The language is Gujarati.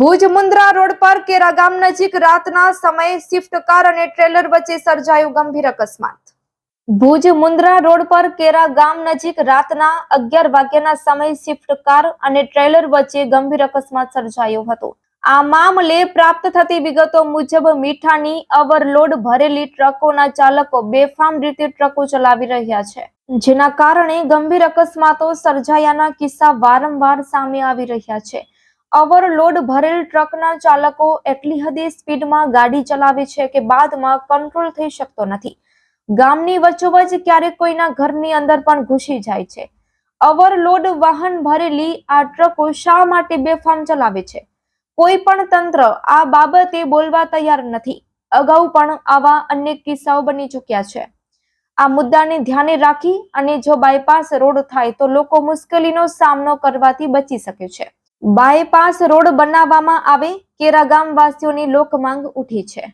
ભુજ મુન્દ્રા રોડ પર કેરા ગામ નજીક રાતના સમયે સ્વિફ્ટ કાર અને ટ્રેલર વચ્ચે સર્જાયું ગંભીર અકસ્માત. ભુજ મુન્દ્રા રોડ પર કેરા ગામ નજીક રાતના અગિયાર વાગ્યાના સમયે સ્વિફ્ટ કાર અને ટ્રેલર વચ્ચે ગંભીર અકસ્માત સર્જાયો હતો. આ મામલે પ્રાપ્ત થતી વિગતો મુજબ મીઠાની અવરલોડ ભરેલી ટ્રકોના ચાલકો બેફામ રીતે ટ્રકો ચલાવી રહ્યા છે. જેના કારણે ગંભીર અકસ્માતો સર્જાયાના કિસ્સા વારંવાર સામે આવી રહ્યા છે. ઓવરલોડ ભરેલ ટ્રકના ચાલકો એટલી હદે સ્પીડમાં ગાડી ચલાવે છે કે બાદમાં કંટ્રોલ થઈ શકતો નથી. ગામની વચ્ચોવચ ક્યારેક કોઈના ઘરની અંદર પણ ઘૂસી જાય છે. ઓવરલોડ વાહન ભરેલી આ ટ્રકો શા માટે બેફામ ચલાવે છે? કોઈ પણ તંત્ર આ બાબતે બોલવા તૈયાર નથી. અગાઉ પણ આવા અનેક કિસ્સાઓ બની ચૂક્યા છે. આ મુદ્દાને ધ્યાને રાખી અને જો બાયપાસ રોડ થાય તો લોકો મુશ્કેલીનો સામનો કરવાથી બચી શકે છે. બાયપાસ રોડ બનાવવામાં આવે કેરા ગામવાસીઓની લોકમાંગ ઉઠી છે.